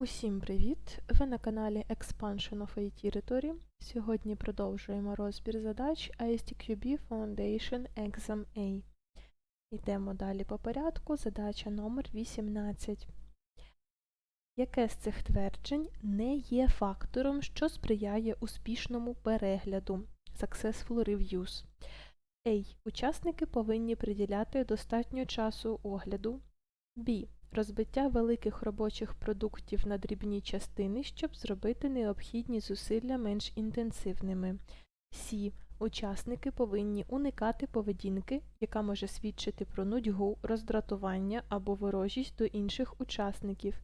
Усім привіт! Ви на каналі Expansion of IT Rhetoric. Сьогодні продовжуємо розбір задач ISTQB Foundation Exam A. Йдемо далі по порядку. Задача номер 18. Яке з цих тверджень не є фактором, що сприяє успішному перегляду Successful Reviews? A. Учасники повинні приділяти достатньо часу огляду. B. Розбиття великих робочих продуктів на дрібні частини, щоб зробити необхідні зусилля менш інтенсивними. Сі. Учасники повинні уникати поведінки, яка може свідчити про нудьгу, роздратування або ворожість до інших учасників.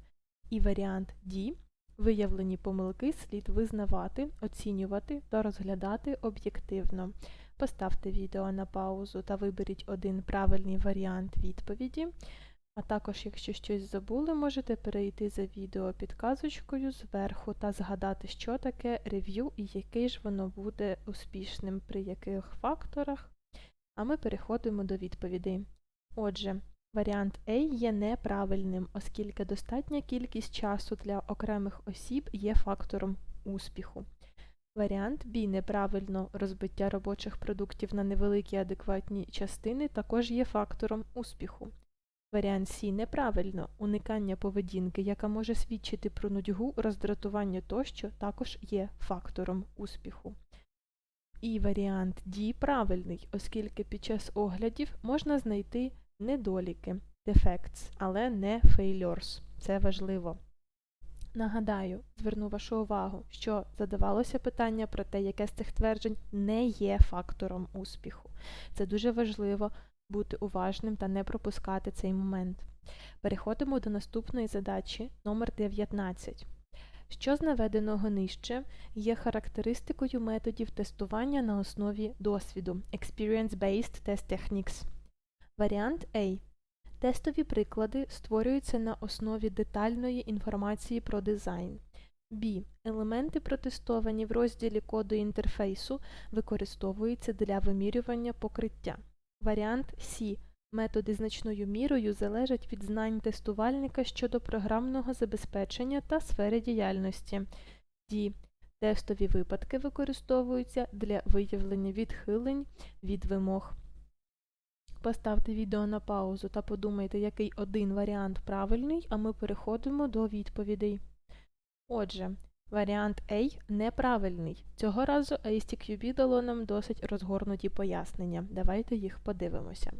І варіант D. Виявлені помилки слід визнавати, оцінювати та розглядати об'єктивно. Поставте відео на паузу та виберіть один правильний варіант відповіді. А також, якщо щось забули, можете перейти за відео підказочкою зверху та згадати, що таке рев'ю і який ж воно буде успішним при яких факторах. А ми переходимо до відповідей. Отже, варіант A є неправильним, оскільки достатня кількість часу для окремих осіб є фактором успіху. Варіант B неправильно розбиття робочих продуктів на невеликі адекватні частини також є фактором успіху. Варіант С неправильно. Уникання поведінки, яка може свідчити про нудьгу, роздратування тощо, також є фактором успіху. І варіант D правильний, оскільки під час оглядів можна знайти недоліки defects, але не failures. Це важливо. Нагадаю, зверну вашу увагу, що задавалося питання про те, яке з цих тверджень не є фактором успіху. Це дуже важливо, бути уважним та не пропускати цей момент. Переходимо до наступної задачі номер 19 Що з наведеного нижче є характеристикою методів тестування на основі досвіду Experience-Based Test Techniques. Варіант A. Тестові приклади створюються на основі детальної інформації про дизайн. B. Елементи, протестовані в розділі коду інтерфейсу, використовуються для вимірювання покриття. Варіант С. Методи значною мірою залежать від знань тестувальника щодо програмного забезпечення та сфери діяльності. D. Тестові випадки використовуються для виявлення відхилень від вимог. Поставте відео на паузу та подумайте, який один варіант правильний, а ми переходимо до відповідей. Отже, Варіант A неправильний. Цього разу ASTQB дало нам досить розгорнуті пояснення. Давайте їх подивимося.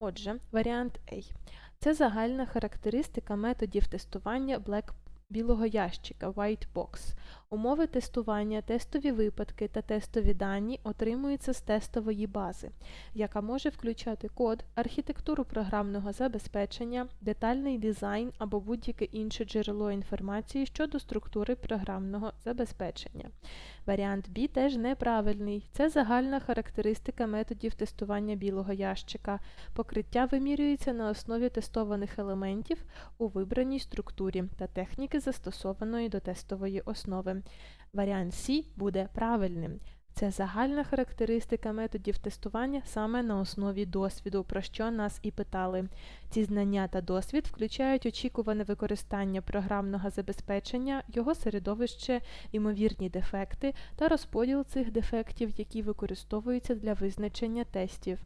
Отже, варіант A. Це загальна характеристика методів тестування Black білого ящика White Box. Умови тестування, тестові випадки та тестові дані отримуються з тестової бази, яка може включати код, архітектуру програмного забезпечення, детальний дизайн або будь-яке інше джерело інформації щодо структури програмного забезпечення. Варіант B теж неправильний. Це загальна характеристика методів тестування білого ящика. Покриття вимірюється на основі тестованих елементів у вибраній структурі та техніки застосованої до тестової основи. Варіант C буде правильним. Це загальна характеристика методів тестування саме на основі досвіду, про що нас і питали. Ці знання та досвід включають очікуване використання програмного забезпечення, його середовище, ймовірні дефекти та розподіл цих дефектів, які використовуються для визначення тестів.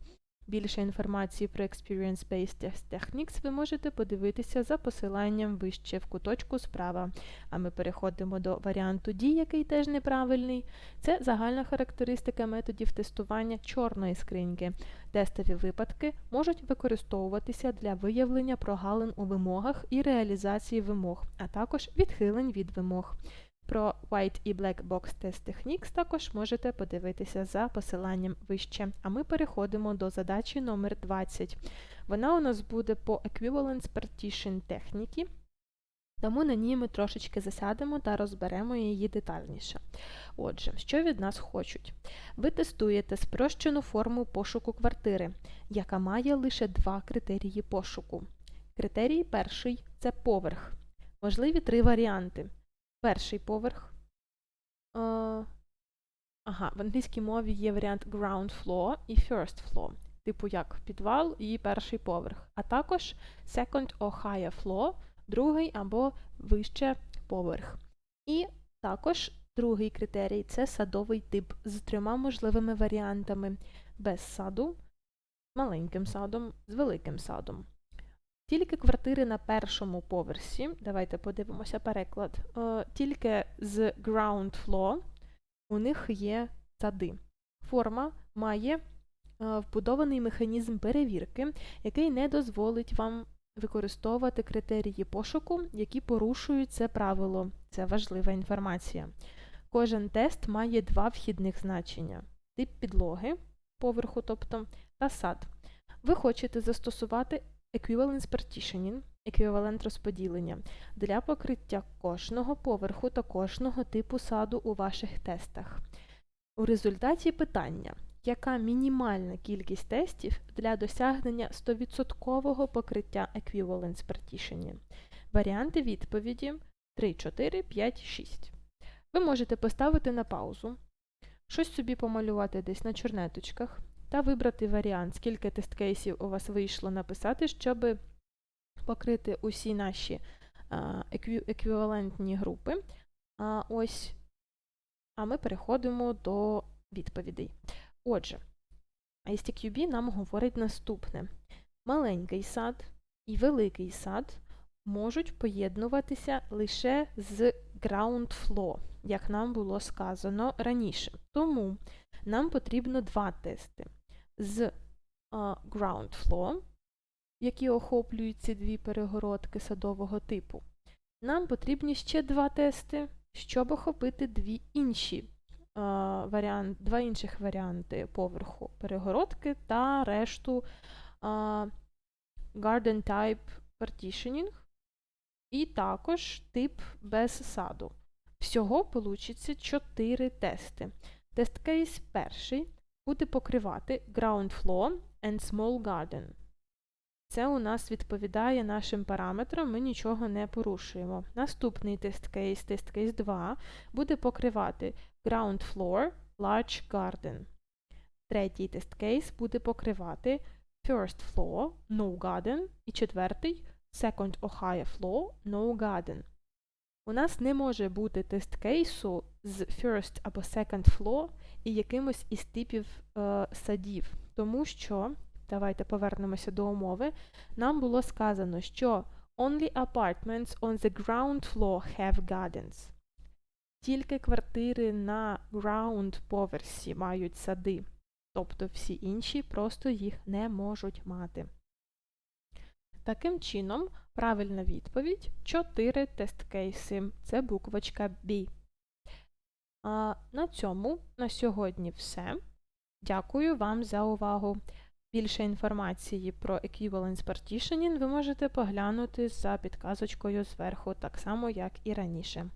Більше інформації про Experience-Based Techniques ви можете подивитися за посиланням вище в куточку справа. А ми переходимо до варіанту D, який теж неправильний. Це загальна характеристика методів тестування чорної скриньки. Тестові випадки можуть використовуватися для виявлення прогалин у вимогах і реалізації вимог, а також відхилень від вимог. Про White і Black Box Test Techniques також можете подивитися за посиланням вище. А ми переходимо до задачі номер 20. Вона у нас буде по Equivalence Partition техніки, тому на ній ми трошечки засядемо та розберемо її детальніше. Отже, що від нас хочуть? Ви тестуєте спрощену форму пошуку квартири, яка має лише два критерії пошуку. Критерій перший це поверх. Можливі три варіанти перший поверх. Е, ага, в англійській мові є варіант ground floor і first floor. Типу як підвал і перший поверх. А також second or higher floor, другий або вище поверх. І також другий критерій це садовий тип з трьома можливими варіантами без саду, маленьким садом, з великим садом. Тільки квартири на першому поверсі, давайте подивимося переклад, е, тільки з ground floor у них є сади. Форма має е, вбудований механізм перевірки, який не дозволить вам використовувати критерії пошуку, які порушують це правило. Це важлива інформація. Кожен тест має два вхідних значення: тип підлоги, поверху, тобто, та сад. Ви хочете застосувати Equivalence partitioning, еквівалент розподілення, для покриття кожного поверху та кожного типу саду у ваших тестах. У результаті питання, яка мінімальна кількість тестів для досягнення 100% покриття Equivalence partitioning? Варіанти відповіді 3, 4, 5, 6. Ви можете поставити на паузу, щось собі помалювати десь на чорнеточках, та вибрати варіант, скільки тест-кейсів у вас вийшло написати, щоб покрити усі наші еквівалентні групи. А, ось, а ми переходимо до відповідей. Отже, ISTQB нам говорить наступне: маленький сад і великий сад можуть поєднуватися лише з ground floor, як нам було сказано раніше. Тому нам потрібно два тести з ground floor, які охоплюють ці дві перегородки садового типу. Нам потрібні ще два тести, щоб охопити дві інші, варіант, два інших варіанти поверху перегородки та решту uh, garden type partitioning, і також тип без саду. Всього вийде 4 тести. Тест кейс перший буде покривати ground floor and small garden. Це у нас відповідає нашим параметрам, ми нічого не порушуємо. Наступний тест кейс, тест кейс 2, буде покривати ground floor, large garden. Третій тест кейс буде покривати first floor, no garden. І четвертий second Ohio floor, no garden. У нас не може бути тест кейсу з first або second floor і якимось із типів е, садів, тому що, давайте повернемося до умови, нам було сказано, що only apartments on the ground floor have gardens. Тільки квартири на ground поверсі мають сади, тобто всі інші просто їх не можуть мати. Таким чином, правильна відповідь 4 тест-кейси. Це буквочка B. А на цьому на сьогодні все. Дякую вам за увагу. Більше інформації про Equivalence Partitioning ви можете поглянути за підказочкою зверху, так само, як і раніше.